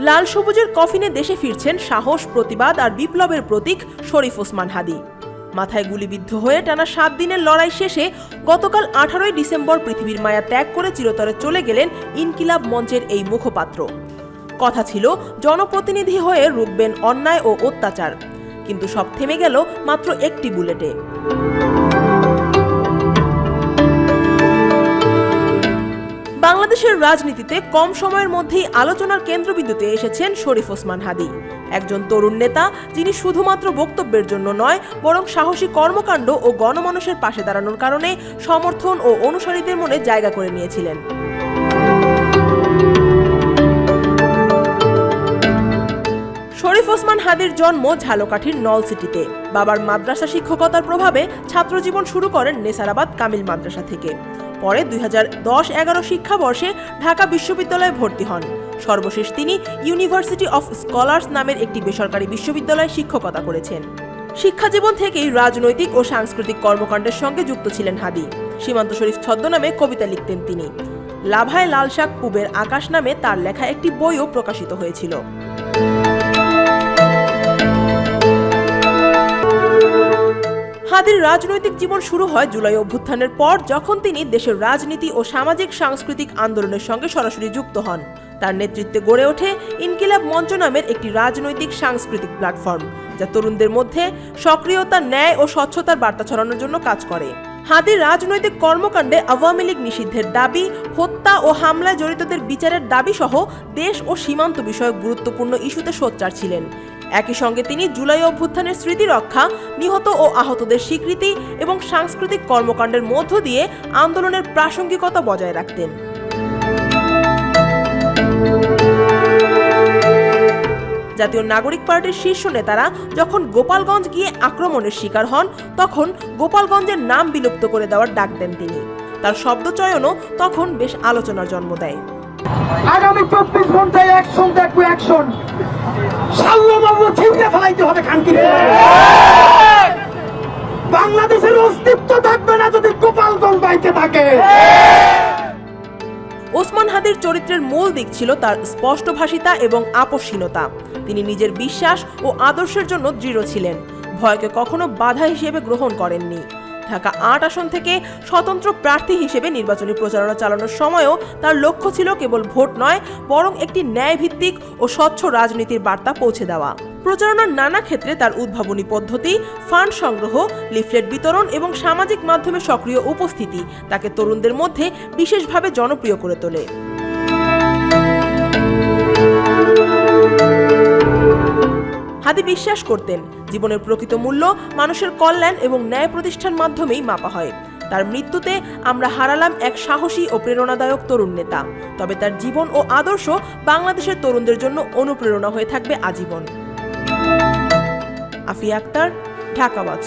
লাল সবুজের কফিনে দেশে ফিরছেন সাহস, প্রতিবাদ আর বিপ্লবের প্রতীক শরীফ ওসমান হাদি। মাথায় গুলিবিদ্ধ হয়ে টানা সাত দিনের লড়াই শেষে গতকাল আঠারোই ডিসেম্বর পৃথিবীর মায়া ত্যাগ করে চিরতরে চলে গেলেন ইনকিলাব মঞ্চের এই মুখপাত্র। কথা ছিল, জনপ্রতিনিধি হয়ে রুখবেন অন্যায় ও অত্যাচার। কিন্তু সব থেমে গেল মাত্র একটি বুলেটে। বাংলাদেশের রাজনীতিতে কম সময়ের মধ্যেই আলোচনার কেন্দ্রবিন্দুতে এসেছেন শরীফ ওসমান হাদি। একজন তরুণ নেতা, যিনি শুধুমাত্র বক্তব্যের জন্য নয়, বরং সাহসী কর্মকাণ্ড ও গণমানুষের পাশে দাঁড়ানোর কারণে সমর্থন ও অনুসারীদের মনে জায়গা করে নিয়েছিলেন। শরীফ ওসমান হাদির জন্ম ঝালকাঠির নলসিটিতে বাবার মাদ্রাসা শিক্ষকতার প্রভাবে ছাত্রজীবন শুরু করেন নেসারাবাদ কামিল মাদ্রাসা থেকে। পরে দুই হাজার দশ এগারো শিক্ষাবর্ষে ঢাকা বিশ্ববিদ্যালয়ে ভর্তি হন। সর্বশেষ তিনি ইউনিভার্সিটি অফ স্কলার্স নামের একটি বেসরকারি বিশ্ববিদ্যালয়ে শিক্ষকতা করেছেন। শিক্ষাজীবন থেকেই রাজনৈতিক ও সাংস্কৃতিক কর্মকাণ্ডের সঙ্গে যুক্ত ছিলেন হাদি। সীমান্ত শরীফ ছদ্মনামে কবিতা লিখতেন তিনি। লাভায় লাল শাক পুবের আকাশ নামে তার লেখা একটি বইও প্রকাশিত হয়েছিল। হাদির রাজনৈতিক জীবন শুরু হয় জুলাই অভ্যুত্থানের পর, যখন তিনি দেশের রাজনীতি ও সামাজিক সাংস্কৃতিক আন্দোলনের সঙ্গে সরাসরি যুক্ত হন। তার নেতৃত্বে গড়ে ওঠে ইনকিলাব মঞ্চ নামের একটি রাজনৈতিক সাংস্কৃতিক প্ল্যাটফর্ম, যা তরুণদের মধ্যে সক্রিয়তা, ন্যায় ও স্বচ্ছতার বার্তা ছড়ানোর জন্য কাজ করে। হাদির রাজনৈতিক কর্মকাণ্ডে আওয়ামী লীগ নিষিদ্ধের দাবি, হত্যা ও হামলায় জড়িতদের বিচারের দাবি সহ দেশ ও সীমান্ত বিষয়ক গুরুত্বপূর্ণ ইস্যুতে সোচ্চার ছিলেন। একই সঙ্গে তিনি জুলাই অভ্যুত্থানের স্মৃতি রক্ষা, নিহত ও আহতদের স্বীকৃতি এবং সাংস্কৃতিক কর্মকাণ্ডের মধ্য দিয়ে আন্দোলনের প্রাসঙ্গিকতা বজায় রাখতেন। জাতীয় নাগরিক পার্টির শীর্ষ নেতারা যখন গোপালগঞ্জ গিয়ে আক্রমণের শিকার হন, তখন গোপালগঞ্জের নাম বিলুপ্ত করে দেওয়ার ডাক দেন তিনি। তার শব্দচয়নও তখন বেশ আলোচনার জন্ম দেয়। আগামী চব্বিশ ঘন্টায় অ্যাকশন দেখব অ্যাকশন সাল্যবাবু ছিঁড়ে ফেলাইতে হবে খানকি বাংলাদেশের অস্তিত্ব থাকবে না যদি গোপালগঞ্জ বাইতে থাকে। হাদির চরিত্রের মূল দিক ছিল তার স্পষ্টভাষিতা এবং আপসহীনতা তিনি নিজের বিশ্বাস ও আদর্শের জন্য দৃঢ় ছিলেন। ভয়কে কখনো বাধা হিসেবে গ্রহণ করেননি। ঢাকা আট আসন থেকে স্বতন্ত্র প্রার্থী হিসেবে নির্বাচনী প্রচারণা চালানোর সময়ও তার লক্ষ্য ছিল কেবল ভোট নয়, বরং একটি ন্যায়ভিত্তিক ও স্বচ্ছ রাজনীতির বার্তা পৌঁছে দেওয়া। প্রচারণার নানা ক্ষেত্রে তার উদ্ভাবনী পদ্ধতি, ফান্ড সংগ্রহ, লিফলেট বিতরণ এবং সামাজিক মাধ্যমে সক্রিয় উপস্থিতি তাকে তরুণদের মধ্যে বিশেষভাবে জনপ্রিয় করে তোলে। হাদি বিশ্বাস করতেন, জীবনের প্রকৃত মূল্য মানুষের কল্যাণ এবং ন্যায় প্রতিষ্ঠান মাধ্যমেই মাপা হয়। তার মৃত্যুতে আমরা হারালাম এক সাহসী ও প্রেরণাদায়ক তরুণ নেতা। তবে তার জীবন ও আদর্শ বাংলাদেশের তরুণদের জন্য অনুপ্রেরণা হয়ে থাকবে আজীবন। আফিয়া আক্তার ঢাকাওয়াজ